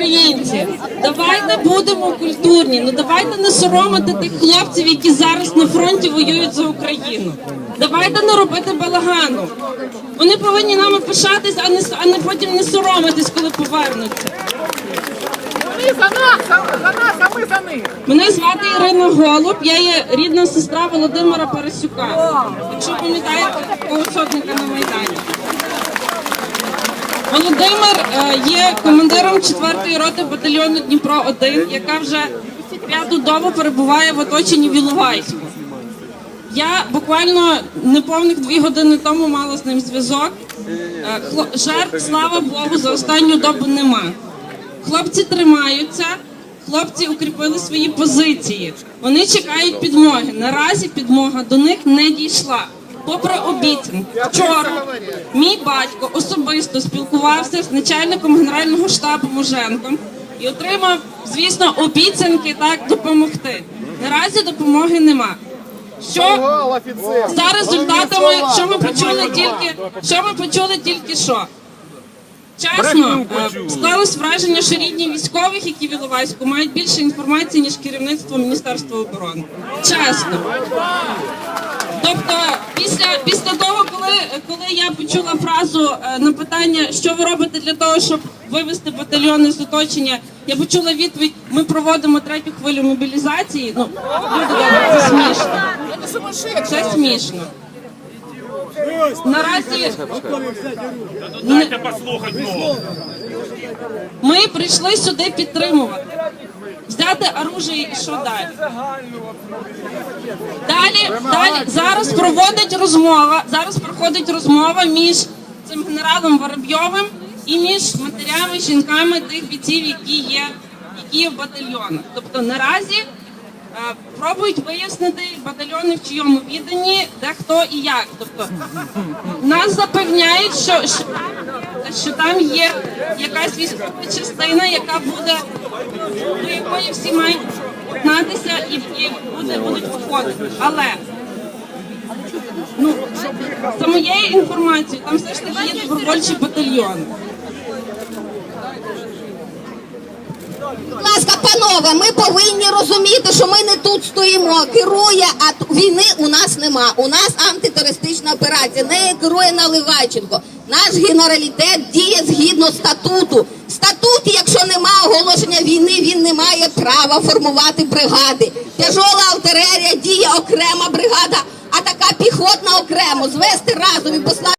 українці, давайте будемо культурні. Ну давайте не соромити тих хлопців, які зараз на фронті воюють за Україну. Давайте не робити балагану. Вони повинні нами пишатись, а не а не потім не соромитись, коли повернуться. Вони за нас, за, за нас, а ми за них. Мене звати Ірина Голуб, я є рідна сестра Володимира Парасюка. Якщо пам'ятаєте такого сотника на Майдані. Володимир е, є командиром 4-ї роти батальйону Дніпро 1 яка вже п'яту добу перебуває в оточенні в Іловайську. Я буквально неповних дві години тому мала з ним зв'язок. Е, Жертв, слава Богу, за останню добу нема. Хлопці тримаються, хлопці укріпили свої позиції. Вони чекають підмоги. Наразі підмога до них не дійшла. Попри обіцянки, вчора мій батько особисто спілкувався з начальником генерального штабу Муженком і отримав, звісно, обіцянки так допомогти. Наразі допомоги нема. Що за результатами, що ми почули тільки, що ми почули тільки що. Чесно, е, склалось враження, що рідні військових, які в Іловайську, мають більше інформації, ніж керівництво Міністерства оборони. Чесно. Тобто, після, після того, коли, коли я почула фразу е, на питання, що ви робите для того, щоб вивести батальйони з оточення, я почула відповідь: ми проводимо третю хвилю мобілізації. Ну, люди це смішно. Це смішно. Наразі послухати ми прийшли сюди підтримувати, взяти оружие і що далі. Далі, далі зараз проводить розмова. Зараз проходить розмова між цим генералом Воробйовим і між матерями, жінками тих бійців, які є, які є в батальйонах. Тобто наразі е, пробують вияснити батальйони в чийому відданні, де хто і як. Тобто нас запевняють, що, що, там є якась військова частина, яка буде до якої всі мають знатися і, буде, будуть входити. Але ну, за моєю інформацією, там все ж таки є добровольчі батальйони. Будь ласка, панове, ми повинні розуміти, що ми не тут стоїмо. Керує, а війни у нас нема. У нас антитерористична операція. Нею керує Наливайченко. Наш генералітет діє згідно статуту. В статуті, якщо нема оголошення війни, він не має права формувати бригади. Тяжола артилерія діє окрема бригада, а така піхотна окремо звести разом і послати.